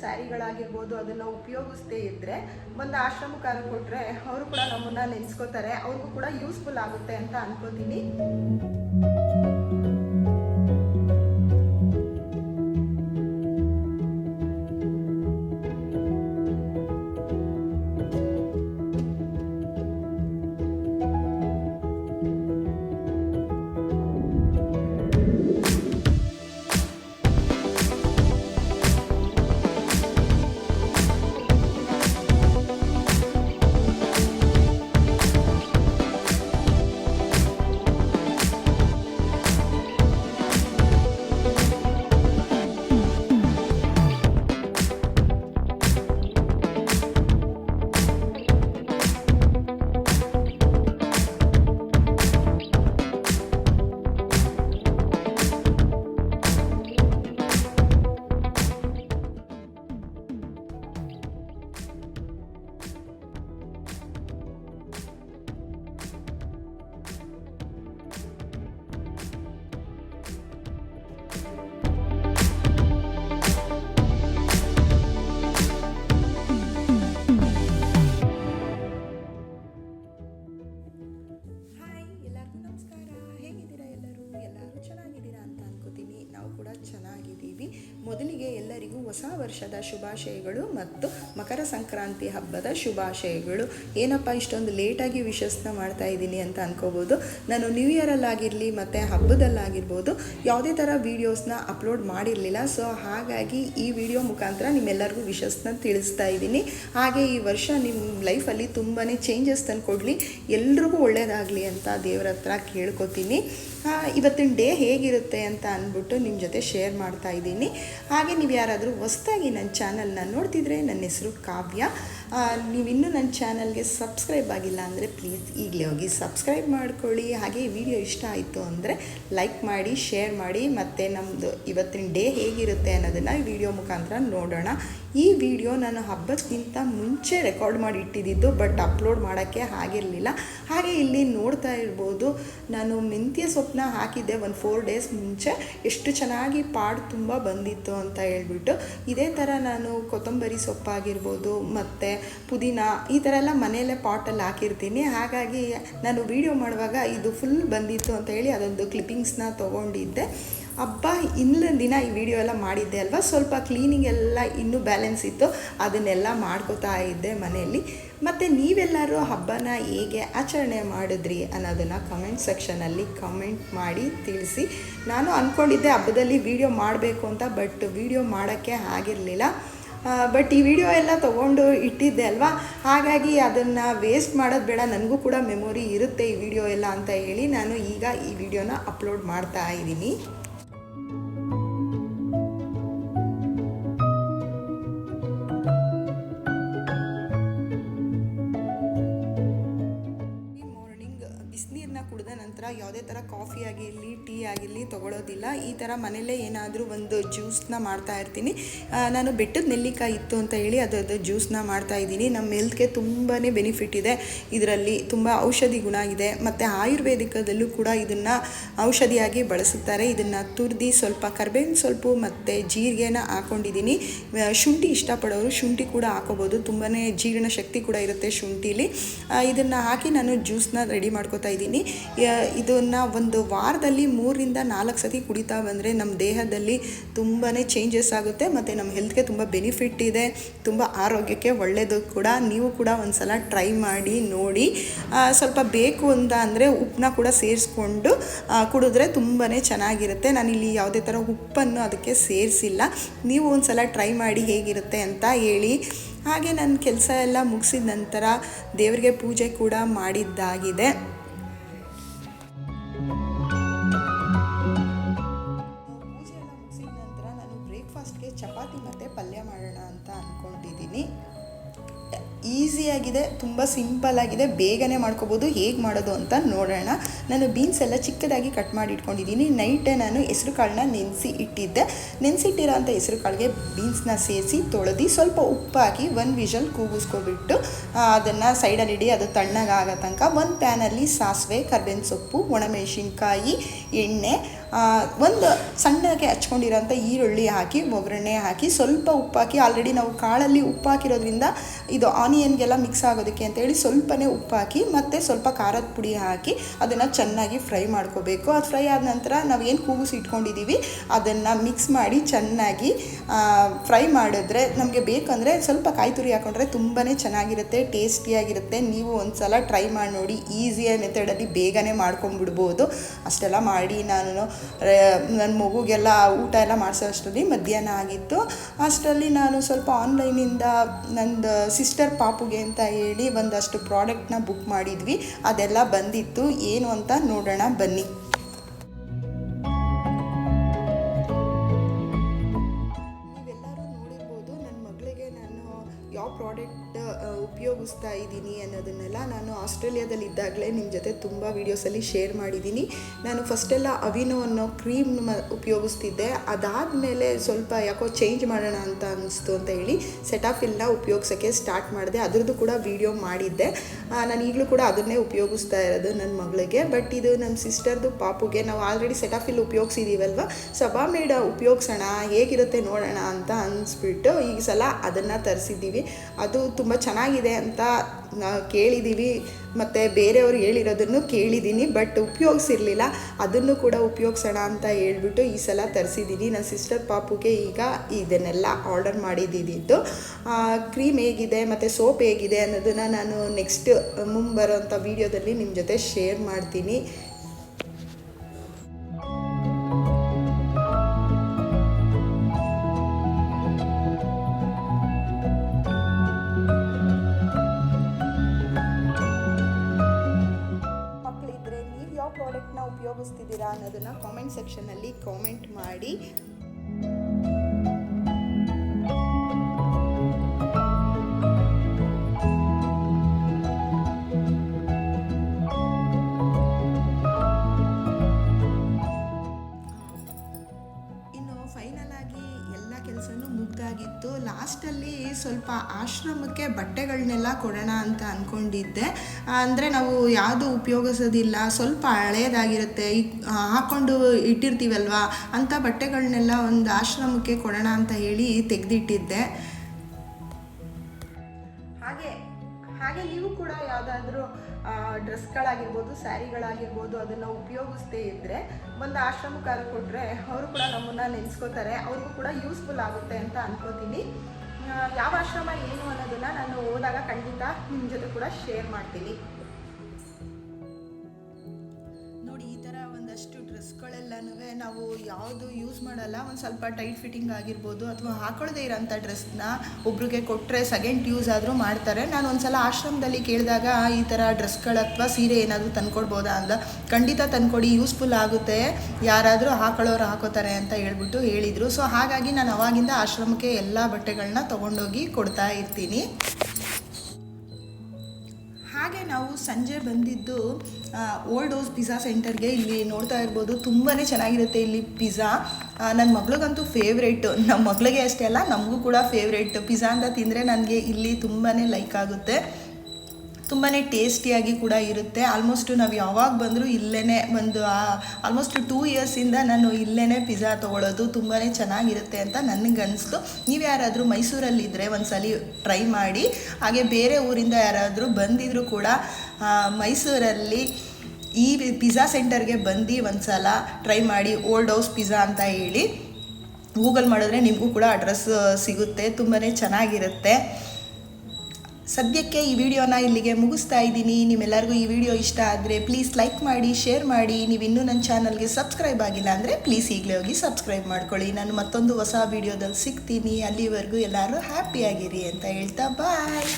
ಸ್ಯಾರಿಗಳಾಗಿರ್ಬೋದು, ಅದನ್ನು ಉಪಯೋಗಿಸ್ದೇ ಇದ್ದರೆ ಒಂದು ಆಶ್ರಮಕಾರ ಕೊಟ್ಟರೆ ಅವರು ಕೂಡ ನಮ್ಮನ್ನು ನೆನೆಸ್ಕೋತಾರೆ, ಅವ್ರಿಗೂ ಕೂಡ ಯೂಸ್ಫುಲ್ ಆಗುತ್ತೆ ಅಂತ ಅನ್ಕೋತೀನಿ. ಹೊಸ ವರ್ಷದ ಶುಭಾಶಯಗಳು ಮತ್ತು ಮಕರ ಸಂಕ್ರಾಂತಿ ಹಬ್ಬದ ಶುಭಾಶಯಗಳು. ಏನಪ್ಪ, ಇಷ್ಟೊಂದು ಲೇಟಾಗಿ ವಿಶಸ್ನ ಮಾಡ್ತಾ ಇದ್ದೀನಿ ಅಂತ ಅನ್ಕೋಬೋದು. ನಾನು ನ್ಯೂ ಇಯರಲ್ಲಾಗಿರಲಿ ಮತ್ತು ಹಬ್ಬದಲ್ಲಾಗಿರ್ಬೋದು, ಯಾವುದೇ ಥರ ವೀಡಿಯೋಸ್ನ ಅಪ್ಲೋಡ್ ಮಾಡಿರಲಿಲ್ಲ. ಸೊ, ಹಾಗಾಗಿ ಈ ವಿಡಿಯೋ ಮುಖಾಂತರ ನಿಮ್ಮೆಲ್ಲರಿಗೂ ವಿಶಸ್ನ ತಿಳಿಸ್ತಾ ಇದ್ದೀನಿ. ಹಾಗೆ ಈ ವರ್ಷ ನಿಮ್ಮ ಲೈಫಲ್ಲಿ ತುಂಬಾ ಚೇಂಜಸ್ ತಂದುಕೊಡ್ಲಿ ಎಲ್ರಿಗೂ ಒಳ್ಳೆಯದಾಗಲಿ ಅಂತ ದೇವರ ಹತ್ರ ಕೇಳ್ಕೊತೀನಿ. ಇವತ್ತಿನ ಡೇ ಹೇಗಿರುತ್ತೆ ಅಂತ ಅಂದ್ಬಿಟ್ಟು ನಿಮ್ಮ ಜೊತೆ ಶೇರ್ ಮಾಡ್ತಾ ಇದ್ದೀನಿ. ಹಾಗೆ ನೀವು ಯಾರಾದರೂ ಹೊಸ್ದಾಗಿ ನನ್ನ ಚಾನಲ್ನ ನೋಡ್ತಿದ್ರೆ ನನ್ನ ಹೆಸರು ಕಾವ್ಯ. ನೀವಿನ್ನೂ ನನ್ನ ಚಾನಲ್ಗೆ ಸಬ್ಸ್ಕ್ರೈಬ್ ಆಗಿಲ್ಲ ಅಂದರೆ ಪ್ಲೀಸ್ ಈಗಲೇ ಹೋಗಿ ಸಬ್ಸ್ಕ್ರೈಬ್ ಮಾಡ್ಕೊಳ್ಳಿ. ಹಾಗೆ ವಿಡಿಯೋ ಇಷ್ಟ ಆಯಿತು ಅಂದರೆ ಲೈಕ್ ಮಾಡಿ, ಶೇರ್ ಮಾಡಿ, ಮತ್ತು ನಮ್ಮದು ಇವತ್ತಿನ ಡೇ ಹೇಗಿರುತ್ತೆ ಅನ್ನೋದನ್ನು ಈ ವಿಡಿಯೋ ಮುಖಾಂತರ ನೋಡೋಣ. ಈ ವಿಡಿಯೋ ನಾನು ಹಬ್ಬಕ್ಕಿಂತ ಮುಂಚೆ ರೆಕಾರ್ಡ್ ಮಾಡಿ ಇಟ್ಟಿದ್ದು, ಬಟ್ ಅಪ್ಲೋಡ್ ಮಾಡೋಕ್ಕೆ ಆಗಿರಲಿಲ್ಲ. ಹಾಗೆ ಇಲ್ಲಿ ನೋಡ್ತಾ ಇರ್ಬೋದು, ನಾನು ಮೆಂತ್ಯ ಸೊಪ್ಪನ್ನ ಹಾಕಿದ್ದೆ ಒಂದು ಫೋರ್ ಡೇಸ್ ಮುಂಚೆ. ಎಷ್ಟು ಚೆನ್ನಾಗಿ ಪಾಡು ತುಂಬ ಬಂದಿತ್ತು ಅಂತ ಹೇಳ್ಬಿಟ್ಟು, ಇದೇ ಥರ ನಾನು ಕೊತ್ತಂಬರಿ ಸೊಪ್ಪಾಗಿರ್ಬೋದು, ಮತ್ತು ಪುದೀನ ಈ ಥರ ಎಲ್ಲ ಮನೆಯಲ್ಲೇ ಪಾಟಲ್ಲಿ ಹಾಕಿರ್ತೀನಿ. ಹಾಗಾಗಿ ನಾನು ವೀಡಿಯೋ ಮಾಡುವಾಗ ಇದು ಫುಲ್ ಬಂದಿತ್ತು ಅಂತ ಹೇಳಿ ಅದೊಂದು ಕ್ಲಿಪ್ಪಿಂಗ್ಸ್ನ ತೊಗೊಂಡಿದ್ದೆ. ಹಬ್ಬ ಇನ್ನೊಂದು ದಿನ ಈ ವಿಡಿಯೋ ಎಲ್ಲ ಮಾಡಿದ್ದೆ ಅಲ್ವಾ? ಸ್ವಲ್ಪ ಕ್ಲೀನಿಂಗ್ ಎಲ್ಲ ಇನ್ನೂ ಬ್ಯಾಲೆನ್ಸ್ ಇತ್ತು. ಅದನ್ನೆಲ್ಲ ಮಾಡ್ಕೋತಾ ಇದ್ದೆ ಮನೆಯಲ್ಲಿ. ಮತ್ತು ನೀವೆಲ್ಲರೂ ಹಬ್ಬನ ಹೇಗೆ ಆಚರಣೆ ಮಾಡಿದ್ರಿ ಅನ್ನೋದನ್ನು ಕಮೆಂಟ್ ಸೆಕ್ಷನಲ್ಲಿ ಕಮೆಂಟ್ ಮಾಡಿ ತಿಳಿಸಿ. ನಾನು ಅಂದ್ಕೊಂಡಿದ್ದೆ ಹಬ್ಬದಲ್ಲಿ ವಿಡಿಯೋ ಮಾಡಬೇಕು ಅಂತ ಬಟ್ ವಿಡಿಯೋ ಮಾಡೋಕ್ಕೆ ಆಗಿರಲಿಲ್ಲ. ಬಟ್ ಈ ವಿಡಿಯೋ ಎಲ್ಲ ತೊಗೊಂಡು ಇಟ್ಟಿದ್ದೆ ಅಲ್ವಾ? ಹಾಗಾಗಿ ಅದನ್ನು ವೇಸ್ಟ್ ಮಾಡೋದು ಬೇಡ, ನನಗೂ ಕೂಡ ಮೆಮೊರಿ ಇರುತ್ತೆ ಈ ವಿಡಿಯೋ ಎಲ್ಲ ಅಂತ ಹೇಳಿ ನಾನು ಈಗ ಈ ವಿಡಿಯೋನ ಅಪ್ಲೋಡ್ ಮಾಡ್ತಾ ಇದ್ದೀನಿ. ಬಿಸಿನೀರನ್ನ ಕುಡಿದ ನಂತರ ಯಾವುದೇ ಥರ ಕಾಫಿ ಆಗಿರಲಿ, ಟೀ ಆಗಿರಲಿ ತೊಗೊಳೋದಿಲ್ಲ. ಈ ಥರ ಮನೇಲೇ ಏನಾದರೂ ಒಂದು ಜ್ಯೂಸ್ನ ಮಾಡ್ತಾ ಇರ್ತೀನಿ. ನಾನು ಬೆಟ್ಟದ ನೆಲ್ಲಿಕಾಯಿ ಇತ್ತು ಅಂತ ಹೇಳಿ ಅದರದ್ದು ಜ್ಯೂಸ್ನ ಮಾಡ್ತಾ ಇದ್ದೀನಿ. ನಮ್ಮ ಹೆಲ್ತ್ಗೆ ತುಂಬಾ ಬೆನಿಫಿಟ್ ಇದೆ. ಇದರಲ್ಲಿ ತುಂಬ ಔಷಧಿ ಗುಣ ಇದೆ. ಮತ್ತು ಆಯುರ್ವೇದಿಕದಲ್ಲೂ ಕೂಡ ಇದನ್ನು ಔಷಧಿಯಾಗಿ ಬಳಸುತ್ತಾರೆ. ಇದನ್ನು ತುರ್ದಿ ಸ್ವಲ್ಪ ಕರ್ಬೇವಿನ ಸ್ವಲ್ಪ ಮತ್ತು ಜೀರಿಗೆನ ಹಾಕೊಂಡಿದ್ದೀನಿ. ಶುಂಠಿ ಇಷ್ಟಪಡೋರು ಶುಂಠಿ ಕೂಡ ಹಾಕೋಬೋದು. ತುಂಬಾ ಜೀರ್ಣ ಶಕ್ತಿ ಕೂಡ ಇರುತ್ತೆ ಶುಂಠಿಲಿ. ಇದನ್ನು ಹಾಕಿ ನಾನು ಜ್ಯೂಸ್ನ ರೆಡಿ ಮಾಡ್ಕೋತಾ ಇದ್ದೀನಿ. ಇದನ್ನು ಒಂದು ವಾರದಲ್ಲಿ ಮೂರರಿಂದ ನಾಲ್ಕು ಸತಿ ಕುಡಿತಾ ಬಂದರೆ ನಮ್ಮ ದೇಹದಲ್ಲಿ ತುಂಬಾ ಚೇಂಜಸ್ ಆಗುತ್ತೆ ಮತ್ತು ನಮ್ಮ ಹೆಲ್ತ್ಗೆ ತುಂಬ ಬೆನಿಫಿಟ್ ಇದೆ, ತುಂಬ ಆರೋಗ್ಯಕ್ಕೆ ಒಳ್ಳೆಯದು ಕೂಡ. ನೀವು ಕೂಡ ಒಂದು ಸಲ ಟ್ರೈ ಮಾಡಿ, ನೋಡಿ. ಸ್ವಲ್ಪ ಬೇಕು ಅಂತ ಅಂದರೆ ಉಪ್ಪನ್ನ ಕೂಡ ಸೇರಿಸ್ಕೊಂಡು ಕುಡಿದ್ರೆ ತುಂಬಾ ಚೆನ್ನಾಗಿರುತ್ತೆ. ನಾನಿಲ್ಲಿ ಯಾವುದೇ ಥರ ಉಪ್ಪನ್ನು ಅದಕ್ಕೆ ಸೇರಿಸಿಲ್ಲ. ನೀವು ಒಂದು ಸಲ ಟ್ರೈ ಮಾಡಿ ಹೇಗಿರುತ್ತೆ ಅಂತ ಹೇಳಿ. ಹಾಗೆ ನನ್ನ ಕೆಲಸ ಎಲ್ಲ ಮುಗಿಸಿದ ನಂತರ ದೇವರಿಗೆ ಪೂಜೆ ಕೂಡ ಮಾಡಿದ್ದಾಗಿದೆ. ಈಸಿಯಾಗಿದೆ, ತುಂಬ ಸಿಂಪಲ್ ಆಗಿದೆ, ಬೇಗನೆ ಮಾಡ್ಕೋಬೋದು, ಹೇಗೆ ಮಾಡೋದು ಅಂತ ನೋಡೋಣ. ನಾನು ಬೀನ್ಸ್ ಎಲ್ಲ ಚಿಕ್ಕದಾಗಿ ಕಟ್ ಮಾಡಿ ಇಟ್ಕೊಂಡಿದ್ದೀನಿ. ನೈಟೇ ನಾನು ಹೆಸರು ಕಾಳನ್ನ ನೆನೆಸಿ ಇಟ್ಟಿದ್ದೆ. ನೆನೆಸಿಟ್ಟಿರೋ ಅಂಥ ಹೆಸರು ಕಾಳಿಗೆ ಬೀನ್ಸ್ನ ಸೇರಿಸಿ, ತೊಳೆದು ಸ್ವಲ್ಪ ಉಪ್ಪು ಹಾಕಿ ಒಂದು ವಿಷಲ್ ಕೂಗಿಸ್ಕೊಬಿಟ್ಟು ಅದನ್ನು ಸೈಡಲ್ಲಿ ಇಡಿ, ಅದು ತಣ್ಣಗಾಗೋ ತನಕ ಒಂದು ಪ್ಯಾನಲ್ಲಿ ಸಾಸಿವೆ, ಕರ್ಬೇವಿನ ಸೊಪ್ಪು, ಒಣಮೆಣಸಿನ್ಕಾಯಿ, ಎಣ್ಣೆ ಒಂದು ಸಣ್ಣಗೆ ಹಚ್ಕೊಂಡಿರೋಂಥ ಈರುಳ್ಳಿ ಹಾಕಿ, ಒಗ್ಗರಣೆ ಹಾಕಿ, ಸ್ವಲ್ಪ ಉಪ್ಪು ಹಾಕಿ ಆಲ್ರೆಡಿ ನಾವು ಕಾಳಲ್ಲಿ ಉಪ್ಪು ಹಾಕಿರೋದ್ರಿಂದ ಇದು ಆನಿಯನ್ಗೆಲ್ಲ ಮಿಕ್ಸ್ ಆಗೋದಕ್ಕೆ ಅಂತೇಳಿ ಸ್ವಲ್ಪನೇ ಉಪ್ಪು ಹಾಕಿ ಮತ್ತು ಸ್ವಲ್ಪ ಖಾರದ ಪುಡಿ ಹಾಕಿ ಅದನ್ನು ಚೆನ್ನಾಗಿ ಫ್ರೈ ಮಾಡ್ಕೋಬೇಕು. ಅದು ಫ್ರೈ ಆದ ನಂತರ ನಾವು ಏನು ಕೂಗಿಸಿ ಇಟ್ಕೊಂಡಿದ್ದೀವಿ ಅದನ್ನು ಮಿಕ್ಸ್ ಮಾಡಿ ಚೆನ್ನಾಗಿ ಫ್ರೈ ಮಾಡಿದ್ರೆ ನಮಗೆ ಬೇಕಂದರೆ ಸ್ವಲ್ಪ ಕಾಯಿ ತುರಿ ಹಾಕೊಂಡ್ರೆ ತುಂಬಾ ಚೆನ್ನಾಗಿರುತ್ತೆ ಟೇಸ್ಟಿಯಾಗಿರುತ್ತೆ ನೀವು ಒಂದು ಸಲ ಟ್ರೈ ಮಾಡಿ ನೋಡಿ ಈಸಿಯ ಮೆಥಡಲ್ಲಿ ಬೇಗನೆ ಮಾಡ್ಕೊಂಡ್ಬಿಡ್ಬೋದು ಅಷ್ಟೆಲ್ಲ ಮಾಡಿ ನಾನು ನನ್ನ ಮಗುಗೆಲ್ಲ ಊಟ ಎಲ್ಲ ಮಾಡಿಸೋ ಅಷ್ಟರಲ್ಲಿ ಮಧ್ಯಾಹ್ನ ಆಗಿತ್ತು. ಅಷ್ಟರಲ್ಲಿ ನಾನು ಸ್ವಲ್ಪ ಆನ್ಲೈನಿಂದ ನಂದು ಸಿಸ್ಟರ್ ಪಾಪುಗೆ ಅಂತ ಹೇಳಿ ಒಂದಷ್ಟು ಪ್ರಾಡಕ್ಟ್ನ ಬುಕ್ ಮಾಡಿದ್ವಿ. ಅದೆಲ್ಲ ಬಂದಿತ್ತು. ಏನು ಅಂತ ನೋಡೋಣ ಬನ್ನಿ. ಯಾವ ಪ್ರಾಡಕ್ಟ್ ಉಪಯೋಗಿಸ್ತಾ ಇದ್ದೀನಿ ಅನ್ನೋದನ್ನೆಲ್ಲ ನಾನು ಆಸ್ಟ್ರೇಲಿಯಾದಲ್ಲಿ ಇದ್ದಾಗಲೇ ನಿಮ್ಮ ಜೊತೆ ತುಂಬ ವೀಡಿಯೋಸಲ್ಲಿ ಶೇರ್ ಮಾಡಿದ್ದೀನಿ. ನಾನು ಫಸ್ಟೆಲ್ಲ ಅವಿನೋ ಅನ್ನೋ ಕ್ರೀಮ್ ಉಪಯೋಗಿಸ್ತಿದ್ದೆ. ಅದಾದಮೇಲೆ ಸ್ವಲ್ಪ ಯಾಕೋ ಚೇಂಜ್ ಮಾಡೋಣ ಅಂತ ಅನ್ನಿಸ್ತು ಅಂತ ಹೇಳಿ ಸೆಟಾಫಿಲ್ನ ಉಪಯೋಗಿಸೋಕ್ಕೆ ಸ್ಟಾರ್ಟ್ ಮಾಡಿದೆ. ಅದರದ್ದು ಕೂಡ ವೀಡಿಯೋ ಮಾಡಿದ್ದೆ. ನಾನು ಈಗಲೂ ಕೂಡ ಅದನ್ನೇ ಉಪಯೋಗಿಸ್ತಾ ಇರೋದು ನನ್ನ ಮಗಳಿಗೆ. ಬಟ್ ಇದು ನಮ್ಮ ಸಿಸ್ಟರ್ದು ಪಾಪುಗೆ ನಾವು ಆಲ್ರೆಡಿ ಸೆಟಾಫಿಲ್ ಉಪಯೋಗಿಸಿದ್ದೀವಲ್ವ ಸಬಾಮೇಡ ಉಪಯೋಗಿಸೋಣ, ಹೇಗಿರುತ್ತೆ ನೋಡೋಣ ಅಂತ ಅನ್ನಿಸ್ಬಿಟ್ಟು ಈ ಸಲ ಅದನ್ನು ತರಿಸಿದ್ದೀವಿ. ಅದು ತುಂಬ ಚೆನ್ನಾಗಿದೆ ಅಂತ ಕೇಳಿದ್ದೀವಿ ಮತ್ತು ಬೇರೆಯವ್ರು ಹೇಳಿರೋದನ್ನು ಕೇಳಿದ್ದೀನಿ ಬಟ್ ಉಪಯೋಗಿಸಿರ್ಲಿಲ್ಲ. ಅದನ್ನು ಕೂಡ ಉಪಯೋಗಿಸೋಣ ಅಂತ ಹೇಳ್ಬಿಟ್ಟು ಈ ಸಲ ತರಿಸಿದ್ದೀನಿ ನನ್ನ ಸಿಸ್ಟರ್ ಪಾಪುಗೆ ಈಗ ಇದನ್ನೆಲ್ಲ ಆರ್ಡರ್ ಮಾಡಿದ್ದಿದ್ದು ಕ್ರೀಮ್ ಹೇಗಿದೆ, ಮತ್ತು ಸೋಪ್ ಹೇಗಿದೆ ಅನ್ನೋದನ್ನು ನಾನು ನೆಕ್ಸ್ಟ್ ಮುಂಬರೋಂಥ ವೀಡಿಯೋದಲ್ಲಿ ನಿಮ್ಮ ಜೊತೆ ಶೇರ್ ಮಾಡ್ತೀನಿ. ಸೆಕ್ಷನಲ್ಲಿ ಕಾಮೆಂಟ್ ಮಾಡಿ ಲಾಸ್ಟಲ್ಲಿ ಸ್ವಲ್ಪ ಆಶ್ರಮಕ್ಕೆ ಬಟ್ಟೆಗಳನ್ನೆಲ್ಲ ಕೊಡೋಣ ಅಂತ ಅಂದ್ಕೊಂಡಿದ್ದೆ ಅಂದರೆ ನಾವು ಯಾವುದು ಉಪಯೋಗಿಸೋದಿಲ್ಲ, ಸ್ವಲ್ಪ ಹಳೇದಾಗಿರುತ್ತೆ ಹಾಕ್ಕೊಂಡು ಇಟ್ಟಿರ್ತೀವಲ್ವಾ, ಅಂಥ ಬಟ್ಟೆಗಳನ್ನೆಲ್ಲ ಒಂದು ಆಶ್ರಮಕ್ಕೆ ಕೊಡೋಣ ಅಂತ ಹೇಳಿ ತೆಗೆದಿಟ್ಟಿದ್ದೆ. ಹಾಗೆ ಹಾಗೆ ನೀವು ಕೂಡ ಯಾವುದಾದ್ರೂ ಡ್ರೆಸ್ಗಳಾಗಿರ್ಬೋದು ಸ್ಯಾರಿಗಳಾಗಿರ್ಬೋದು ಅದನ್ನು ಉಪಯೋಗಿಸ್ತೇ ಇದ್ದರೆ ಒಂದು ಆಶ್ರಮಕ್ಕೆ ಕೊಟ್ಟರೆ ಅವರು ಕೂಡ ನಮ್ಮನ್ನು ನೆನೆಸ್ಕೋತಾರೆ, ಅವ್ರಿಗೂ ಕೂಡ ಯೂಸ್ಫುಲ್ ಆಗುತ್ತೆ ಅಂತ ಅನ್ಕೋತೀನಿ. ಯಾವ ಆಶ್ರಮ ಏನು ಅನ್ನೋದನ್ನು ನಾನು ಹೋದಾಗ ಖಂಡಿತ ನಿಮ್ಮ ಜೊತೆ ಕೂಡ ಶೇರ್ ಮಾಡ್ತೀನಿ. ಡ್ರೆಸ್ಗಳೆಲ್ಲನೂ ನಾವು ಯಾವುದು ಯೂಸ್ ಮಾಡಲ್ಲ. ಒಂದು ಸ್ವಲ್ಪ ಟೈಟ್ ಫಿಟ್ಟಿಂಗ್ ಆಗಿರ್ಬೋದು ಅಥವಾ ಹಾಕೊಳ್ಳದೇ ಇರೋಂಥ ಡ್ರೆಸ್ನ ಒಬ್ರಿಗೆ ಕೊಟ್ಟರೆ ಸೆಕೆಂಡ್ ಯೂಸ್ ಆದರೂ ಮಾಡ್ತಾರೆ. ನಾನು ಒಂದು ಸಲ ಆಶ್ರಮದಲ್ಲಿ ಕೇಳಿದಾಗ ಈ ಥರ ಡ್ರೆಸ್ಗಳು ಅಥವಾ ಸೀರೆ ಏನಾದರೂ ತಂದ್ಕೊಡ್ಬೋದಾ? ಅಂತ ಖಂಡಿತ ತಂದ್ಕೊಡಿ ಯೂಸ್ಫುಲ್ ಆಗುತ್ತೆ. ಯಾರಾದರೂ ಹಾಕೊಳ್ಳೋರು ಹಾಕೋತಾರೆ ಅಂತ ಹೇಳ್ಬಿಟ್ಟು ಹೇಳಿದರು. ಸೊ ಹಾಗಾಗಿ ನಾನು ಅವಾಗಿಂದ ಆಶ್ರಮಕ್ಕೆ ಎಲ್ಲ ಬಟ್ಟೆಗಳನ್ನ ತೊಗೊಂಡೋಗಿ ಕೊಡ್ತಾ ಇರ್ತೀನಿ. ಹಾಗೆ ನಾವು ಸಂಜೆ ಬಂದಿದ್ದು ಓಲ್ಡ್ ಓಸ್ ಪಿಜ್ಜಾ ಸೆಂಟರ್ಗೆ ಇಲ್ಲಿ ನೋಡ್ತಾ ಇರ್ಬೋದು. ತುಂಬಾ ಚೆನ್ನಾಗಿರುತ್ತೆ ಇಲ್ಲಿ ಪಿಜ್ಜಾ ನನ್ನ ಮಗಳಿಗಂತೂ ಫೇವ್ರೇಟ್ ನಮ್ಮ ಮಗಳಿಗೆ ಅಷ್ಟೇ ಅಲ್ಲ, ನಮಗೂ ಕೂಡ ಫೇವ್ರೇಟ್ ಪಿಜ್ಜಾ ಅಂತ ತಿಂದರೆ ನನಗೆ ಇಲ್ಲಿ ತುಂಬಾ ಲೈಕ್ ಆಗುತ್ತೆ. ತುಂಬಾ ಟೇಸ್ಟಿಯಾಗಿ ಕೂಡ ಇರುತ್ತೆ. ಆಲ್ಮೋಸ್ಟ್ ನಾವು ಯಾವಾಗ ಬಂದರೂ ಇಲ್ಲೇ ಒಂದು ಆಲ್ಮೋಸ್ಟ್ ಟೂ ಇಯರ್ಸಿಂದ ನಾನು ಇಲ್ಲೇ ಪಿಜ್ಜಾ ತೊಗೊಳೋದು ತುಂಬಾ ಚೆನ್ನಾಗಿರುತ್ತೆ ಅಂತ ನನಗೆ ಅನಿಸ್ತು ನೀವು ಯಾರಾದರೂ ಮೈಸೂರಲ್ಲಿದ್ದರೆ ಒಂದ್ಸಲಿ ಟ್ರೈ ಮಾಡಿ. ಹಾಗೆ ಬೇರೆ ಊರಿಂದ ಯಾರಾದರೂ ಬಂದಿದ್ದರೂ ಕೂಡ ಮೈಸೂರಲ್ಲಿ ಈ ಪಿಜ್ಜಾ ಸೆಂಟರ್ಗೆ ಬಂದು ಒಂದ್ಸಲ ಟ್ರೈ ಮಾಡಿ ಓಲ್ಡ್ ಹೌಸ್ ಪಿಜ್ಜಾ ಅಂತ ಹೇಳಿ. ಗೂಗಲ್ ಮಾಡಿದ್ರೆ ನಿಮಗೂ ಕೂಡ ಅಡ್ರೆಸ್ ಸಿಗುತ್ತೆ. ತುಂಬಾ ಚೆನ್ನಾಗಿರುತ್ತೆ. ಸದ್ಯಕ್ಕೆ ಈ ವಿಡಿಯೋನ ಇಲ್ಲಿಗೆ ಮುಗಿಸ್ತಾ ಇದ್ದೀನಿ. ನಿಮ್ಮೆಲ್ಲರಿಗೂ ಈ ವಿಡಿಯೋ ಇಷ್ಟ ಆದರೆ ಪ್ಲೀಸ್ ಲೈಕ್ ಮಾಡಿ ಶೇರ್ ಮಾಡಿ. ನೀವು ಇನ್ನೂ ನನ್ನ ಚಾನಲ್ಗೆ ಸಬ್ಸ್ಕ್ರೈಬ್ ಆಗಿಲ್ಲ ಅಂದರೆ ಪ್ಲೀಸ್ ಈಗಲೇ ಹೋಗಿ ಸಬ್ಸ್ಕ್ರೈಬ್ ಮಾಡ್ಕೊಳ್ಳಿ. ನಾನು ಮತ್ತೊಂದು ಹೊಸ ವಿಡಿಯೋದಲ್ಲಿ ಸಿಗ್ತೀನಿ. ಅಲ್ಲಿವರೆಗೂ ಎಲ್ಲರೂ ಹ್ಯಾಪಿಯಾಗಿರಿ ಅಂತ ಹೇಳ್ತಾ ಬಾಯ್